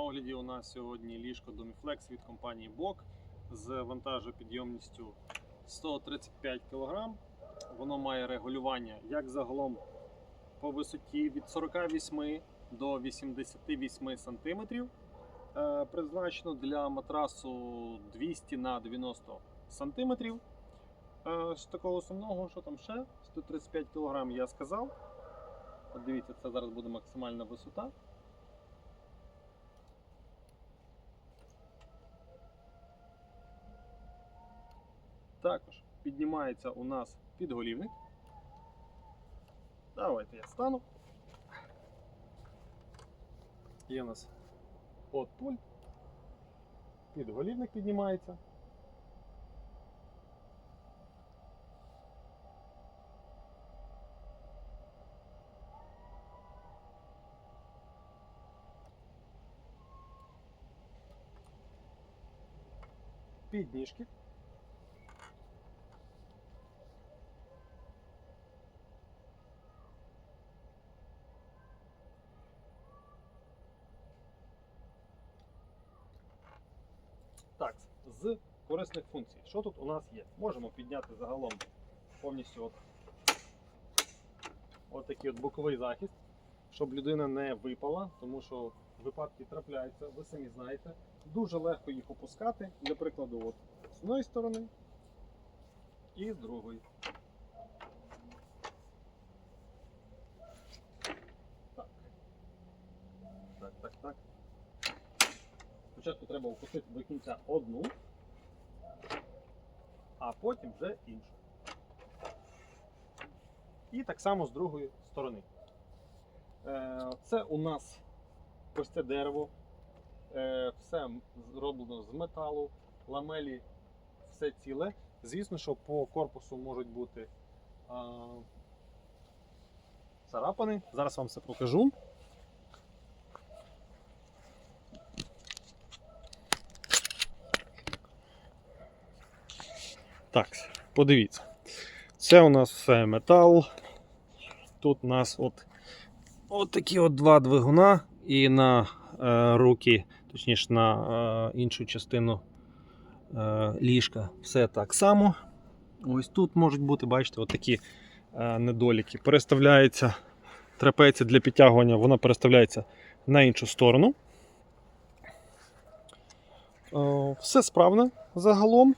огляді у нас сьогодні ліжко Domiflex від компанії BOK з вантажопідйомністю 135 кг. Воно має регулювання як загалом по висоті від 48 до 88 см. Е, Призначено для матрасу 200 на 90 см. Е, З такого основного, що там ще? 135 кг я сказав. От дивіться, це зараз буде максимальна висота. Також піднімається у нас підголівник. Давайте я стану. Є у нас от пульт. Підголівник піднімається. Підніжки. Так, з корисних функцій. Що тут у нас є? Можемо підняти загалом повністю от, от такий от боковий захист, щоб людина не випала, тому що випадки трапляються, ви самі знаєте. Дуже легко їх опускати. Для прикладу, от з одної сторони і з другої. Так. Так, так. Спочатку треба опустити до кінця одну, потім вже іншу. І так само з другої сторони. Е, Це у нас ось це дерево. Е, Все зроблено з металу, ламелі, все ціле. Звісно, що по корпусу можуть бути а, царапини. Зараз вам все покажу. Так, подивіться. Це у нас все метал. Тут у нас от, от такі от два двигуна і на е, руки, точніше на е, іншу частину е, ліжка. Все так само. Ось тут можуть бути, бачите, от такі е, недоліки. Переставляється трапеція для підтягування, вона переставляється на іншу сторону. Е, все справно загалом.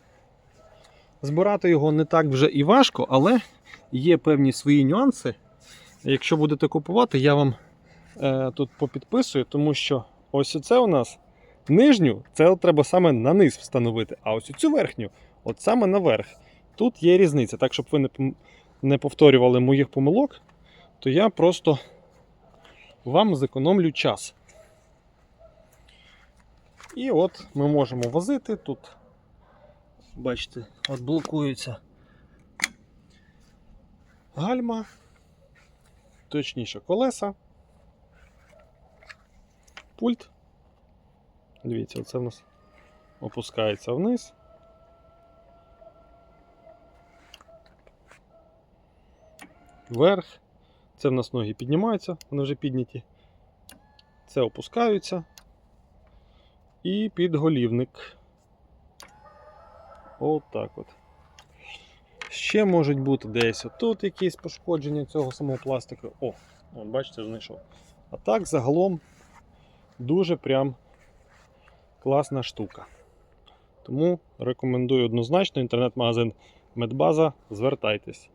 Збирати його не так вже і важко, але є певні свої нюанси. Якщо будете купувати, я вам е, тут попідписую, тому що ось це у нас нижню, це треба саме на низ встановити, а ось цю верхню, от саме наверх. Тут є різниця. Так, щоб ви не, не повторювали моїх помилок, то я просто вам зекономлю час. І от ми можемо возити тут. Бачите, от блокується гальма, точніше колеса, пульт. Дивіться, оце в нас опускається вниз. Вверх. Це в нас ноги піднімаються, вони вже підняті. Це опускаються. І підголівник. От так от. Ще можуть бути десь отут якісь пошкодження цього самого пластику. О, от бачите, знайшов. А так загалом дуже прям класна штука. Тому рекомендую однозначно інтернет-магазин Медбаза. Звертайтесь.